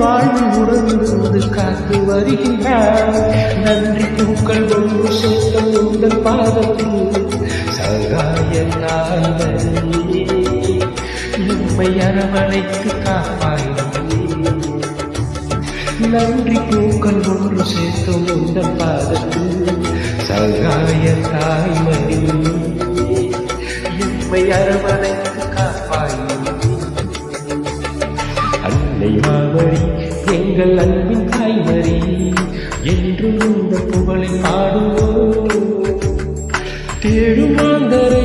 வாழ்வு உணர்ந்து காத்து வருகின்றார் நன்றி பூக்கள் ஒன்று சேர்த்த உங்கள் பாதத்தில் சகாய நாளிலே நம்மை அரவணைத்து காப்பாய் நன்றி பூக்கள் ஒன்று சேர்த்த உங்கள் பாதத்தில் சகாய தாய்மணி எம்மை அரவணை அன்னை மாமரி எங்கள் அன்பின் தாய்மரி என்று இந்த புகழை பாடுவோம். தேடும் மாந்தரை